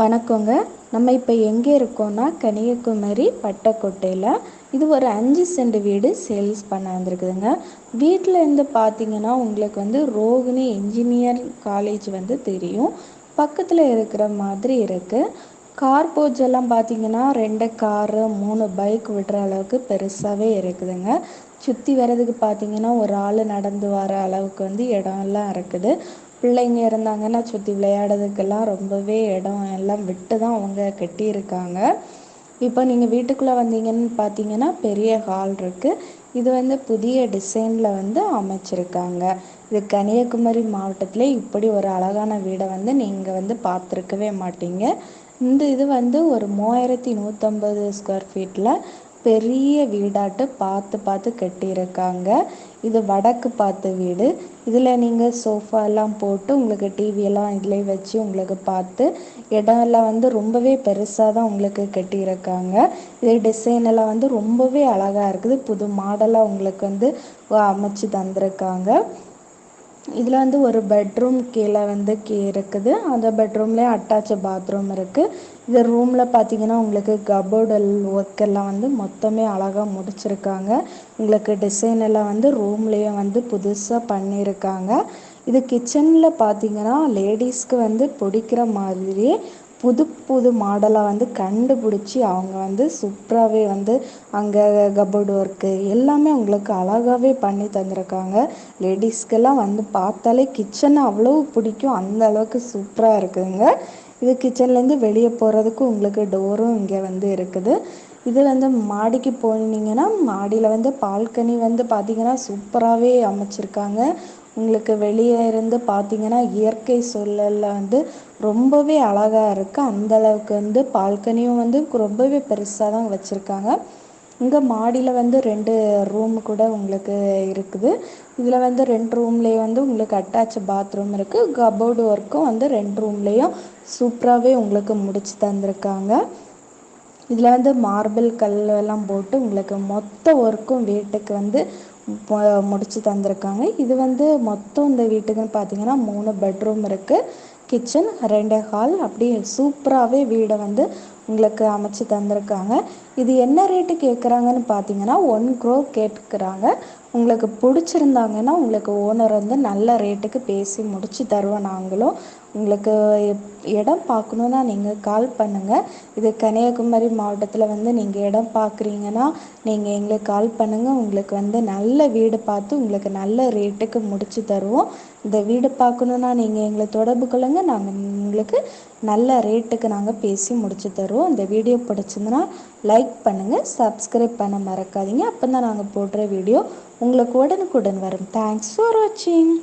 வணக்கங்க. நம்ம இப்போ எங்கே இருக்கோன்னா கன்னியாகுமரி பட்டக்கோட்டையில். இது ஒரு அஞ்சு சென்ட் வீடு சேல்ஸ் பண்ண வந்திருக்குதுங்க. வீட்டில் இருந்து பார்த்தீங்கன்னா உங்களுக்கு வந்து ரோகிணி இன்ஜினியர் காலேஜ் வந்து தெரியும். பக்கத்தில் இருக்கிற மாதிரி இருக்குது கார் போஜெல்லாம் பார்த்தீங்கன்னா ரெண்டு காரு மூணு பைக் விடுற அளவுக்கு பெருசாகவே இருக்குதுங்க. சுற்றி வர்றதுக்கு பார்த்தீங்கன்னா ஒரு ஆள் நடந்து வர அளவுக்கு வந்து இடம்லாம் இருக்குது. பிள்ளைங்க இருந்தாங்கன்னா சுற்றி விளையாடுறதுக்கெல்லாம் ரொம்பவே இடம் எல்லாம் விட்டு தான் அவங்க கட்டியிருக்காங்க. இப்போ நீங்கள் வீட்டுக்குள்ளே வந்தீங்கன்னு பார்த்தீங்கன்னா பெரிய ஹால் இருக்குது இது வந்து புதிய டிசைனில் வந்து அமைச்சிருக்காங்க. இது கன்னியாகுமரி மாவட்டத்தில் இப்படி ஒரு அழகான வீடை வந்து நீங்கள் வந்து பார்த்துருக்கவே மாட்டீங்க. இந்த இது வந்து ஒரு மூவாயிரத்தி நூற்றம்பது ஸ்கொயர் ஃபீட்டில் பெரிய வீடாட்டு பார்த்து பார்த்து கட்டியிருக்காங்க. இது வடக்கு பார்த்து வீடு. இதில் நீங்கள் சோஃபாலாம் போட்டு உங்களுக்கு டிவியெல்லாம் இதிலே வச்சு உங்களுக்கு பார்த்து இடம் எல்லாம் வந்து ரொம்பவே பெருசாக தான் உங்களுக்கு கட்டியிருக்காங்க. இது டிசைன் எல்லாம் வந்து ரொம்பவே அழகாக இருக்குது. புது மாடலாக உங்களுக்கு வந்து அமைச்சு தந்திருக்காங்க. இதில் வந்து ஒரு பெட்ரூம் கீழே வந்து கீ இருக்குது. அந்த பெட்ரூம்லேயே அட்டாச் பாத்ரூம் இருக்குது இந்த ரூமில் பார்த்தீங்கன்னா உங்களுக்கு கபோர்டல் ஒர்க் எல்லாம் வந்து மொத்தமே அழகாக முடிச்சிருக்காங்க. உங்களுக்கு டிசைன் எல்லாம் வந்து ரூம்லேயே வந்து புதுசாக பண்ணியிருக்காங்க இது கிச்சனில் பார்த்தீங்கன்னா லேடிஸ்க்கு வந்து பிடிக்கிற மாதிரி புது புது மாடலாக வந்து கண்டுபிடிச்சி அவங்க வந்து சூப்பராகவே வந்து அங்கே கபோர்டு ஒர்க்கு எல்லாமே உங்களுக்கு அழகாகவே பண்ணி தந்திருக்காங்க. லேடிஸ்க்கெல்லாம் வந்து பார்த்தாலே கிச்சன் அவ்வளோ பிடிக்கும். அந்த அளவுக்கு சூப்பராக இருக்குதுங்க. இது கிச்சன்லேருந்து வெளியே போகிறதுக்கு உங்களுக்கு டோரும் இங்கே வந்து இருக்குது. இது வந்து மாடிக்கு போனீங்கன்னா மாடியில் வந்து பால்கனி வந்து பார்த்திங்கன்னா சூப்பராகவே அமைச்சிருக்காங்க. உங்களுக்கு வெளியே இருந்து பார்த்தீங்கன்னா இயற்கை சூழலில் வந்து ரொம்பவே அழகாக இருக்குது அந்தளவுக்கு வந்து பால்கனியும் வந்து ரொம்பவே பெருசாக தான் வச்சுருக்காங்க. இங்கே மாடியில் வந்து ரெண்டு ரூம் கூட உங்களுக்கு இருக்குது. இதில் வந்து ரெண்டு ரூம்லேயே வந்து உங்களுக்கு அட்டாச் பாத்ரூம் இருக்குது கபோர்டு ஒர்க்கும் வந்து ரெண்டு ரூம்லேயும் சூப்பராகவே உங்களுக்கு முடிச்சு தந்திருக்காங்க. இதில் வந்து மார்பிள் கல் எல்லாம் போட்டு உங்களுக்கு மொத்த ஒர்க்கும் வீட்டுக்கு வந்து முடித்து தந்திருக்காங்க. இது வந்து மொத்தம் இந்த வீட்டுக்குன்னு பார்த்தீங்கன்னா மூணு பெட்ரூம் இருக்குது கிச்சன் ரெண்டு ஹால் அப்படி சூப்பராகவே வீடை வந்து உங்களுக்கு அமைச்சு தந்திருக்காங்க. இது என்ன ரேட்டு கேட்குறாங்கன்னு பார்த்தீங்கன்னா ஒன் க்ரோ கேட்குறாங்க உங்களுக்கு பிடிச்சிருந்தாங்கன்னா உங்களுக்கு ஓனர் வந்து நல்ல ரேட்டுக்கு பேசி முடித்து தருவோம் நாங்களும். உங்களுக்கு இடம் பார்க்கணுன்னா நீங்கள் கால் பண்ணுங்கள் இது கன்னியாகுமரி மாவட்டத்தில் வந்து நீங்கள் இடம் பார்க்குறீங்கன்னா நீங்கள் எங்களுக்கு கால் பண்ணுங்கள் உங்களுக்கு வந்து நல்ல வீடு பார்த்து உங்களுக்கு நல்ல ரேட்டுக்கு முடித்து தருவோம். இந்த வீடு பார்க்கணுன்னா நீங்கள் எங்களை தொடர்பு கொள்ளுங்கள் நாங்கள் உங்களுக்கு நல்ல ரேட்டுக்கு நாங்கள் பேசி முடித்து தருவோம். இந்த வீடியோ பிடிச்சிருந்தனா லைக் பண்ணுங்கள் சப்ஸ்கிரைப் பண்ண மறக்காதீங்க. அப்போ தான் நாங்கள் போடுற வீடியோ உங்களுக்கு உடனுக்குடன் வரும். தேங்க்ஸ் ஃபார் வாட்சிங்